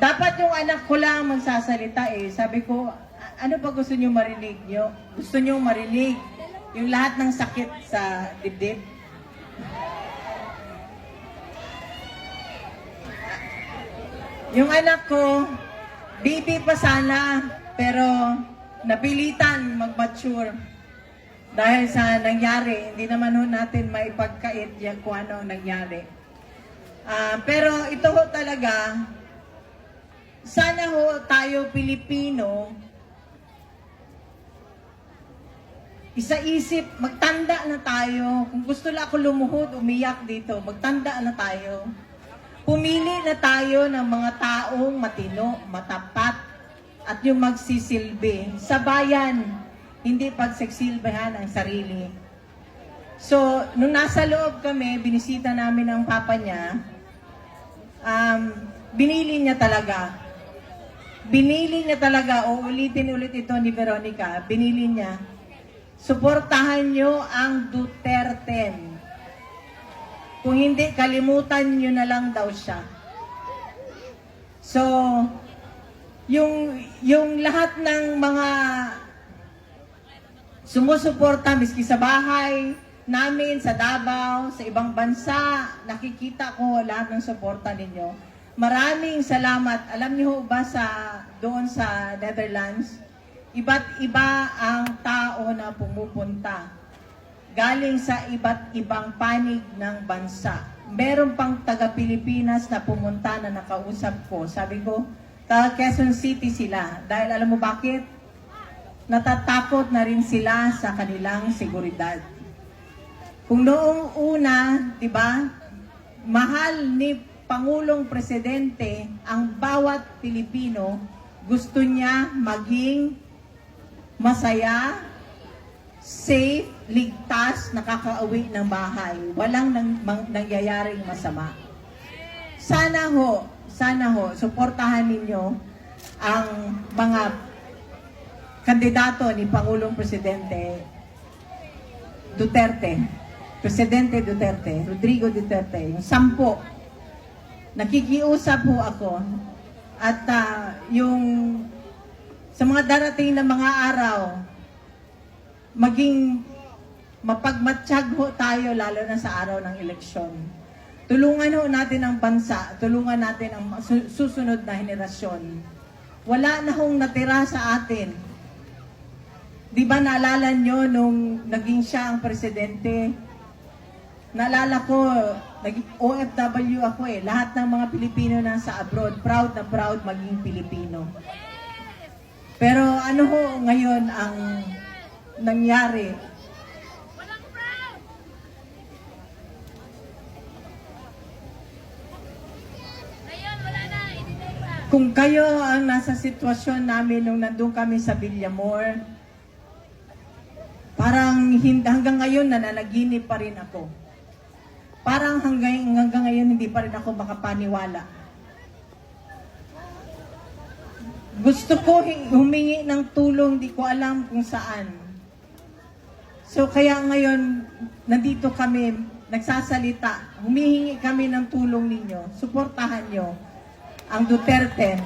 dapat yung anak ko lang magsasalita eh. Sabi ko, "A- ano pa gusto niyo marinig niyo? Gusto niyo marinig yung lahat ng sakit sa dibdib? Yung anak ko, baby pa sana, pero napilitan mag-mature. Dahil sa nangyari, hindi naman ho natin maipagkait yan kung ano ang nangyari. Ah, pero ito ho talaga, sana ho tayo Pilipino, isa-isip, magtanda na tayo. Kung gusto lang ako lumuhod, umiyak dito, magtanda na tayo. Pumili na tayo ng mga taong matino, matapat, at yung magsisilbi sa bayan, hindi pagsisilbihan ang sarili. So, nung nasa loob kami, binisita namin ang papa niya, um, binili niya talaga. Binili niya talaga, o ulitin ulit ito ni Veronica, binili niya, suportahan niyo ang Duterte. Kung hindi, kalimutan niyo na lang daw siya. So, yung, yung lahat ng mga sumusuporta miski sa bahay namin, sa Davao, sa ibang bansa, nakikita ko lahat ng suporta ninyo. Maraming salamat. Alam niyo ba sa doon sa Netherlands, iba't iba ang tao na pumupunta. Galing sa iba't ibang panig ng bansa. Meron pang taga Pilipinas na pumunta na nakausap ko. Sabi ko, taga Quezon City sila. Dahil alam mo bakit? natatakot na rin sila sa kanilang seguridad. Kung noong una, 'di ba, mahal ni Pangulong Presidente ang bawat Pilipino, gusto niya maging masaya, safe, ligtas, nakakauwi ng bahay. Walang nang, mang, nangyayaring masama. Sana ho, sana ho, suportahan ninyo ang mga kandidato ni Pangulong Presidente Duterte, Presidente Duterte, Rodrigo Duterte, yung sampo. Nakikiusap po ako at ah, yung sa mga darating na mga araw, maging mapagmatsyag ho tayo lalo na sa araw ng eleksyon. Tulungan ho natin ang bansa, tulungan natin ang su- susunod na henerasyon. Wala na hong natira sa atin Di ba naalala nyo nung naging siya ang presidente? Naalala ko, naging OFW ako eh. Lahat ng mga Pilipino na sa abroad, proud na proud maging Pilipino. Pero ano ho ngayon ang nangyari? Kung kayo ang nasa sitwasyon namin nung nandun kami sa Villamor, parang hanggang ngayon nananaginip pa rin ako. Parang hanggang, hanggang ngayon hindi pa rin ako makapaniwala. Gusto ko humingi ng tulong, di ko alam kung saan. So kaya ngayon, nandito kami, nagsasalita, humihingi kami ng tulong ninyo, suportahan nyo ang Duterte